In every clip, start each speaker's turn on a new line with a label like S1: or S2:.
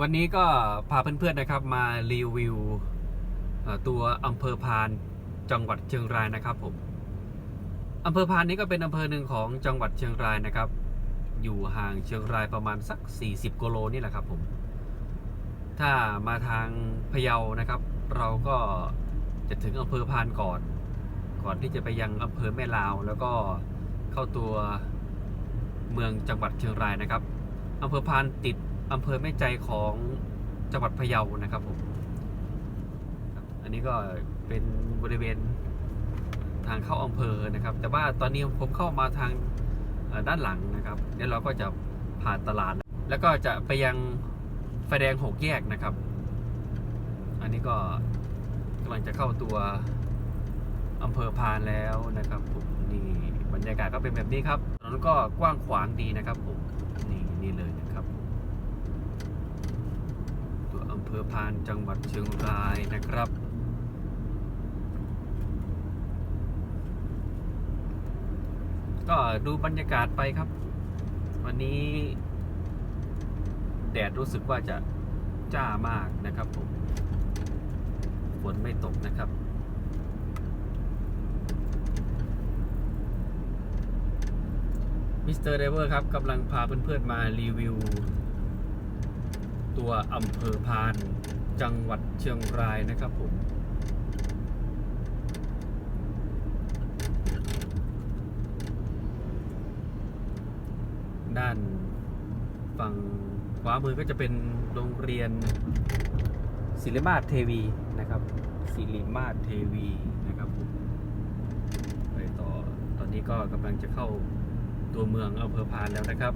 S1: วันนี้ก็พาเพื่อนๆนะครับมารีวิวตัวอำเภอพานจังหวัดเชียงรายนะครับผมอำเภอพานนี้ก็เป็นอำเภอหนึ่งของจังหวัดเชียงรายนะครับ อยู่ห่างเชียงรายประมาณสัก 40กิโลนี่แหละครับผม ถ้ามาทางพะเยานะครับ เราก็จะถึงอำเภอพานก่อน ก่อนที่จะไปยังอำเภอแม่ลาว แล้วก็เข้าตัวเมืองจังหวัดเชียงรายนะครับอำเภอพานติด อำเภอแม่ใจของจังหวัดพะเยานะครับผมอันนี้ก็เป็นบริเวณทางเข้าอำเภอนะครับ แต่ว่าตอนนี้ผมเข้ามาทางด้านหลังนะครับเดี๋ยวเราก็จะผ่านตลาด แล้วก็จะไปยังไฟแดงหกแยกนะครับ อันนี้ก็กำลังจะเข้าตัวอำเภอพานแล้วนะครับผมนี่บรรยากาศก็เป็นแบบนี้ครับถนนก็กว้างขวางดีนะครับผมนี่นี่เลยนะครับ ตัวอำเภอพานจังหวัดเชียงรายนะครับ ก็ดูบรรยากาศไปครับ วันนี้ แดดรู้สึกว่าจะจ้ามากนะครับผมฝนไม่ตกนะครับมิสเตอร์ไดเวอร์ครับกำลังพาเพื่อนๆมารีวิว ตัวอำเภอพาน จังหวัดเชียงรายนะครับผมด้านฝั่งขวามือก็จะเป็นโรงเรียนศิริมาศเทวีนะครับศิริมาศเทวีนะครับผมไปต่อตอนนี้ก็กำลังจะเข้าตัวเมืองอำเภอพานแล้วนะครับ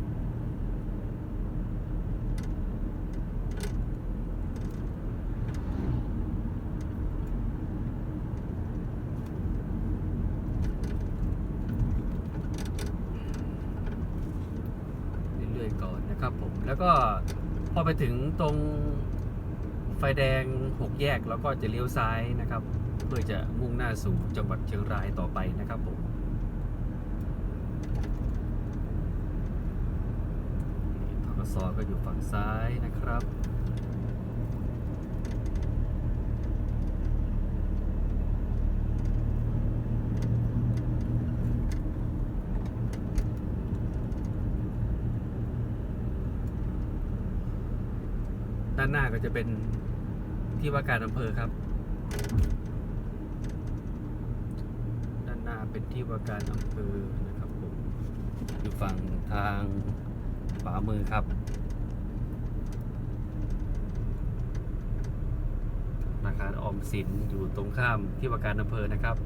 S1: เรื่อยๆก่อนนะครับผม แล้วก็พอ ไปถึงตรงไฟแดงหกแยกแล้วก็จะเลี้ยวซ้ายนะครับ เพื่อจะมุ่งหน้าสู่จังหวัดเชียงรายต่อไปนะครับผมทกศก็อยู่ฝั่งซ้ายนะครับ ด้านหน้าก็จะเป็นที่ว่าการอำเภอครับ ด้านหน้าเป็นที่ว่าการอำเภอนะครับผมอยู่ฝั่งทางขวามือครับธนาคารออมสินอยู่ตรงข้ามที่ว่าการอำเภอนะครับ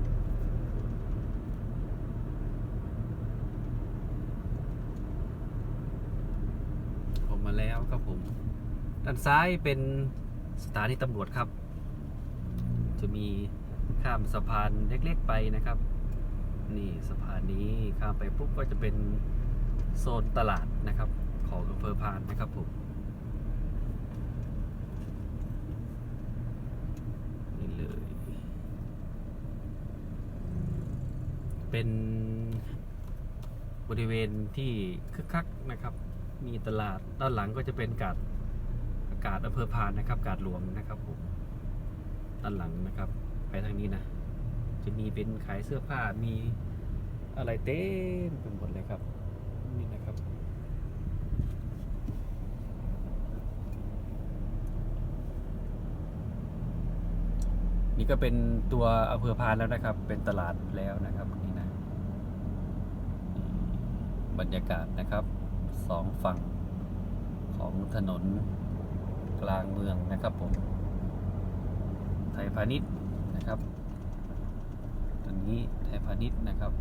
S1: ผมมาแล้วครับผม ด้านซ้ายเป็นสถานีตำรวจครับ จะมีข้ามสะพานเล็กๆไปนะครับ นี่สะพานนี้ข้ามไปปุ๊บก็จะเป็นโซนตลาดนะครับ ของอำเภอพานนะครับผมนี่เลย เป็นบริเวณที่คึกคักนะครับ มีตลาดด้านหลังก็จะเป็นกาด กาศอำเภอพานนะครับ กาดหลวงนะครับผมด้านหลังนะครับ ไปทางนี้นะ จะมีเป็นขายเสื้อผ้ามีอะไรเต็มไปหมดเลยครับนี่นะครับนี่ก็เป็นตัวอำเภอพานแล้วนะครับ เป็นตลาดแล้วนะครับนี่นะบรรยากาศนะครับสองฝั่งของถนน กลางเมืองนะครับผม ไทยพาณิชย์นะครับ ตรงนี้ไทยพาณิชย์นะครับ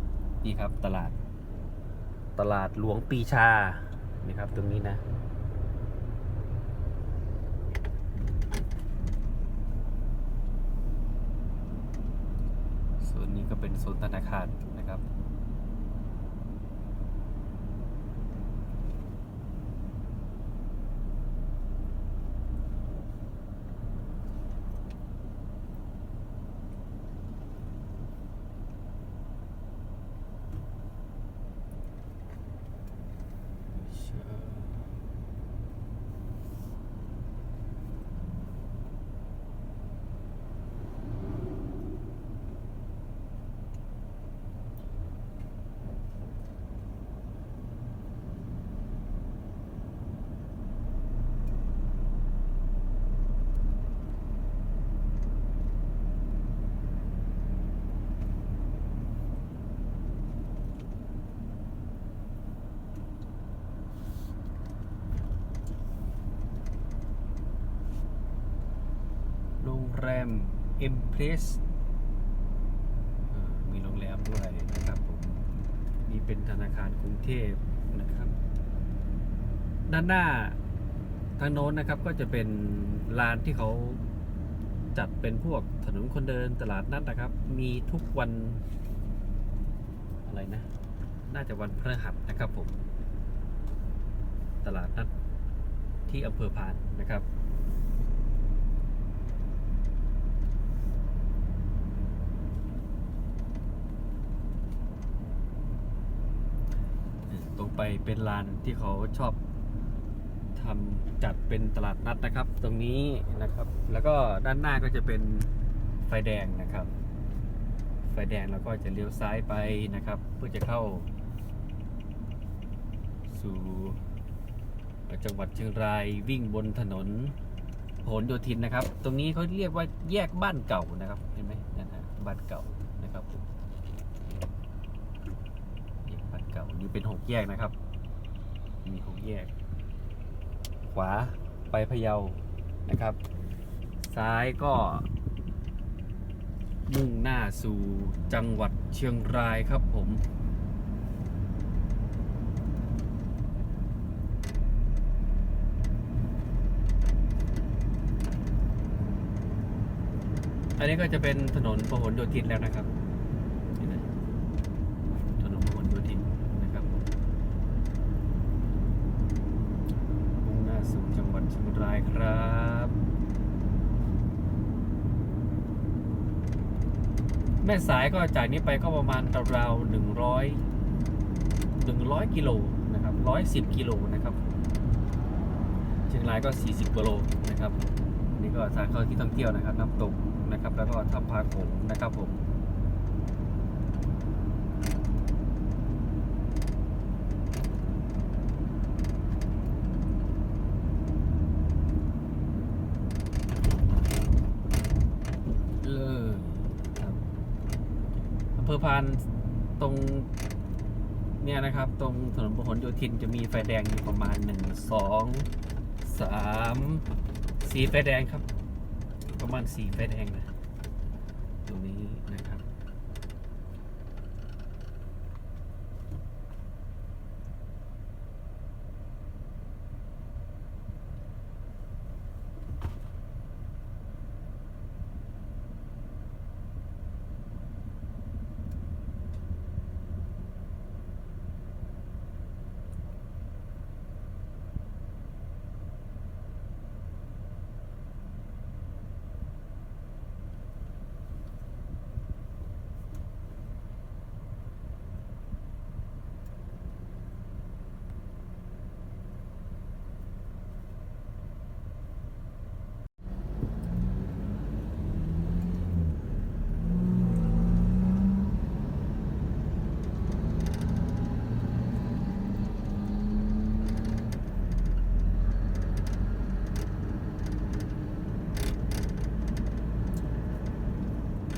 S1: นี่ครับตลาด ตลาดหลวงปีชา นี่ครับตรงนี้นะ ส่วนนี้ก็เป็นโซนธนาคารนะครับ ช แรม e m p r e s s มีโรงแรมด้วยนะครับผมนี่เป็นธนาคารกรุงเทพนะครับ ด้านหน้าทางโน้นนะครับก็จะเป็นลานที่เขาจัดเป็นพวกถนนคนเดินตลาดนัดนะครับ มีทุกวันอะไรนะ น่าจะวันพฤหัสนะครับผม ตลาดนัดที่อำเภอพานนะครับ ไปเป็นลานที่เขาชอบทำจัดเป็นตลาดนัดนะครับ ตรงนี้นะครับ แล้วก็ด้านหน้าก็จะเป็นไฟแดงนะครับ ไฟแดงแล้วก็จะเลี้ยวซ้ายไปนะครับ เพื่อจะเข้า สู่จังหวัดเชียงรายวิ่งบนถนนพหลโยธินนะครับ ตรงนี้เขาเรียกว่าแยกบ้านเก่านะครับเห็นไหมนั่นนะบ้านเก่านะครับ กบ้านเก่านี่เป็นหกแยกนะครับ มีหกแยก ขวาไปพะเยานะครับ ซ้ายก็ มุ่งหน้าสู่จังหวัดเชียงรายครับผมอันนี้ก็จะเป็นถนนพหลโยธินแล้วนะครับเห็นไหมถนนพหลโยธินนะครับมุ่งหน้าสู่จังหวัดเชียงรายครับ แม่สายก็จากนี้ไปก็ประมาณราวๆหนึ่งร้อยหนึ่งร้อยกิโลนะครับร้อยสิบกิโลนะครับเชียงรายก็สี่สิบกิโลนะครับนี่ก็ทางเข้าที่ท่องเที่ยวนะครับน้ำตกนะครับ แล้วก็ถ้ำพาโขงนะครับผม เออครับอำเภอ พานตรงเนี่ยนะครับ ตรงถนนพหลโยธินจะมีไฟแดงอยู่ประมาณหนึ่งสองสามสี่ไฟแดงครับ ประมาณสี่ไฟแดงนะ ตรงนี้นะครับ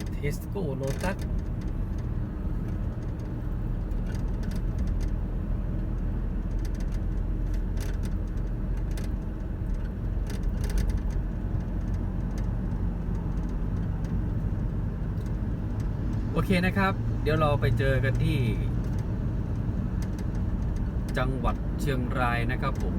S1: เท สโก้โลตัสโอเคนะครับ เดี๋ยวเราไปเจอกันที่ จังหวัดเชียงรายนะครับผม